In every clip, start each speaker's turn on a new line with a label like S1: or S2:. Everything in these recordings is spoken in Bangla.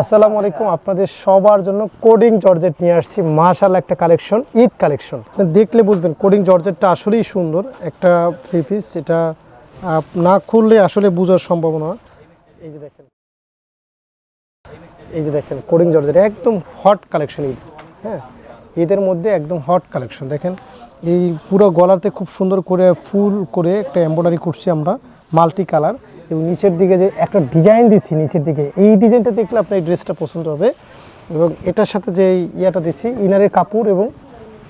S1: আসসালামু আলাইকুম, আপনাদের সবার জন্য কোডিং জর্জেট নিয়ে আসছি। মাশাল একটা কালেকশন ঈদ কালেকশন দেখলে বুঝবেন কোডিং জর্জেটটা আসলেই সুন্দর। একটা থ্রি পিস এটা না খুললে আসলে বোঝার সম্ভাবনা। এই যে দেখেন। এই যে দেখেন কোডিং জর্জেট একদম হট কালেকশন ঈদ। হ্যাঁ ঈদের মধ্যে একদম হট কালেকশন দেখেন, এই পুরো গলাতে খুব সুন্দর করে, ফুল করে একটা এমব্রয়ডারি করছি আমরা মাল্টি কালার এবং নিচের দিকে যে একটা ডিজাইন দিচ্ছি নিচের দিকে, এই ডিজাইনটা দেখলে আপনার এই ড্রেসটা পছন্দ হবে। এবং এটার সাথে যে ইয়াটা দিচ্ছি ইনারের কাপড় এবং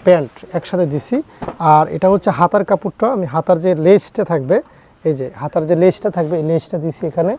S1: প্যান্ট একসাথে দিছি। আর এটা হচ্ছে হাতার কাপড়টা, আমি হাতার যে লেসটা থাকবে, এই যে হাতার যে লেসটা থাকবে, এই লেসটা দিছি এখানে।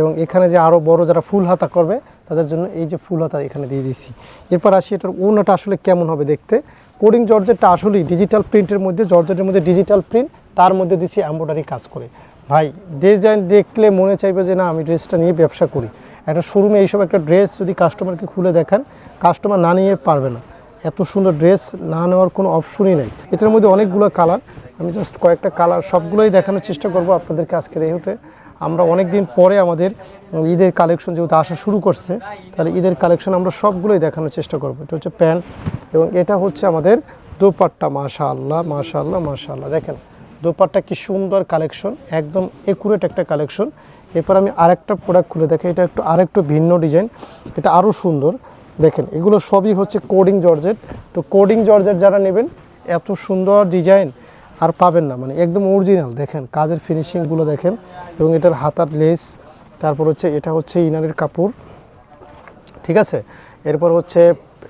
S1: এবং এখানে যে আরও বড় যারা ফুল হাতা করবে, তাদের জন্য এই যে ফুল হাতা এখানে দিয়ে দিছি। এরপর আসি, এটার ওনাটা আসলে কেমন হবে দেখতে? কোডিং জর্জেটটা আসলেই ডিজিটাল প্রিন্টের মধ্যে, জর্জেটের মধ্যে ডিজিটাল প্রিন্ট তার মধ্যে দিচ্ছি এম্ব্রয়ডারি কাজ করে। ভাই ডিজাইন দেখলে মনে চাইবে যে না, আমি ড্রেসটা নিয়ে ব্যবসা করি। একটা শোরুমে এইসব একটা ড্রেস যদি কাস্টমারকে খুলে দেখান কাস্টমার না নিয়ে পারবে না। এত সুন্দর ড্রেস না নেওয়ার কোনো অপশনই নেই। এটার মধ্যে অনেকগুলো কালার আমি জাস্ট কয়েকটা কালার সবগুলোই দেখানোর চেষ্টা করব আপনাদেরকে আজকে এই হতে আমরা অনেক দিন পরে আমাদের ঈদের কালেকশন যেহেতু আসা শুরু করছে, তাহলে ঈদের কালেকশন আমরা সবগুলোই দেখানোর চেষ্টা করব। এটা হচ্ছে প্যান্ট এবং এটা হচ্ছে আমাদের দোপাট্টা। মাশা আল্লাহ মাশা আল্লাহ মাশা আল্লাহ দেখেন। দোপাট্টা কি সুন্দর কালেকশন, একদম একুরেট একটা কালেকশন। এরপর আমি আরেকটা প্রোডাক্ট খুলে দেখি, এটা একটু আরেকটু ভিন্ন ডিজাইন এটা আরও সুন্দর। দেখেন, এগুলো সবই হচ্ছে কোডিং জর্জেট। তো কোডিং জর্জেট যারা নেবেন, এত সুন্দর ডিজাইন আর পাবেন না। মানে একদম অরিজিনাল দেখেন, কাজের ফিনিশিংগুলো দেখেন, এবং এটার হাতার লেস তারপর হচ্ছে এটা হচ্ছে ইনারের কাপড়, ঠিক আছে? এরপর হচ্ছে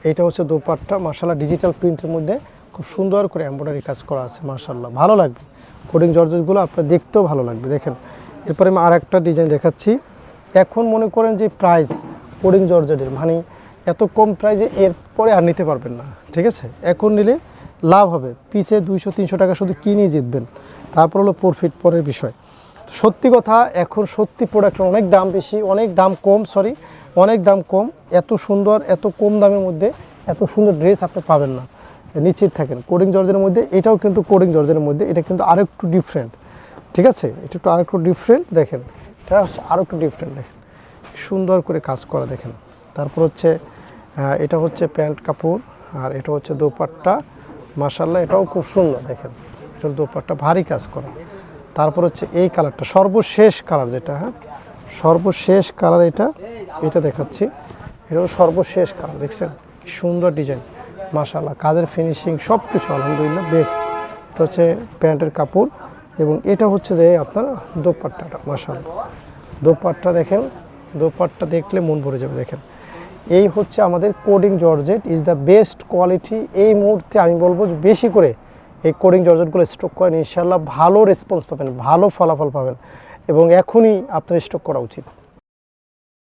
S1: এইটা হচ্ছে দোপাট্টা মার্শাল্লাহ ডিজিটাল প্রিন্টের মধ্যে খুব সুন্দর করে এমব্রয়ডারি কাজ করা আছে মার্শাল্লাহ ভালো লাগবে। কোডিং জর্জেসগুলো আপনার দেখতেও ভালো লাগবে। দেখেন, এরপরে আমি আর একটা ডিজাইন দেখাচ্ছি। এখন মনে করেন যে প্রাইস কোডিং জর্জেটের মানে এত কম প্রাইজে এরপরে আর নিতে পারবেন না, ঠিক আছে? এখন নিলে লাভ হবে। পিসে দুইশো, তিনশো টাকা শুধু কিনে জিতবেন। তারপর হলো প্রফিট পরের বিষয়। সত্যি কথা, এখন সত্যি প্রোডাক্টের অনেক দাম বেশি, অনেক দাম কম সরি অনেক দাম কম। এত সুন্দর, এত কম দামের মধ্যে এত সুন্দর ড্রেস আপনি পাবেন না। নিশ্চিত থাকেন। কোডিং জর্জের মধ্যে, এটাও কিন্তু কোডিং জর্জের মধ্যে, এটা কিন্তু আরেকটু ডিফারেন্ট ঠিক আছে? এটা একটু আরেকটু ডিফারেন্ট দেখেন। এটা হচ্ছে আরও একটু ডিফারেন্ট দেখেন সুন্দর করে কাজ করা, দেখেন। তারপর হচ্ছে এটা হচ্ছে প্যান্ট কাপড়, আর এটা হচ্ছে দোপাট্টা। মার্শাল্লাহ এটাও খুব সুন্দর, দেখেন। এটা দোপাট্টা, ভারী কাজ করা। তারপর হচ্ছে এই কালারটা, সর্বশেষ কালার যেটা হ্যাঁ? সর্বশেষ কালার এটা এটা দেখাচ্ছি। এটাও সর্বশেষ কালার, দেখছেন? কি সুন্দর ডিজাইন। মাশাল্লাহ কাজের ফিনিশিং সব কিছু আলহামদুলিল্লাহ বেস্ট এটা হচ্ছে প্যান্টের কাপড় এবং এটা হচ্ছে যে আপনার দোপাট্টাটা মাশাল্লাহ দোপাট্টা দেখেন, দোপাট্টা দেখলে মন ভরে যাবে, দেখেন। এই হচ্ছে আমাদের coding georgette is the best quality এই মুহূর্তে আমি বলব বেশি করে এই কোডিং জর্জেটগুলো স্টক করেন ইনশাল্লাহ ভালো রেসপন্স পাবেন, ভালো ফলাফল পাবেন। এবং এখনই আপনার স্টক করা উচিত।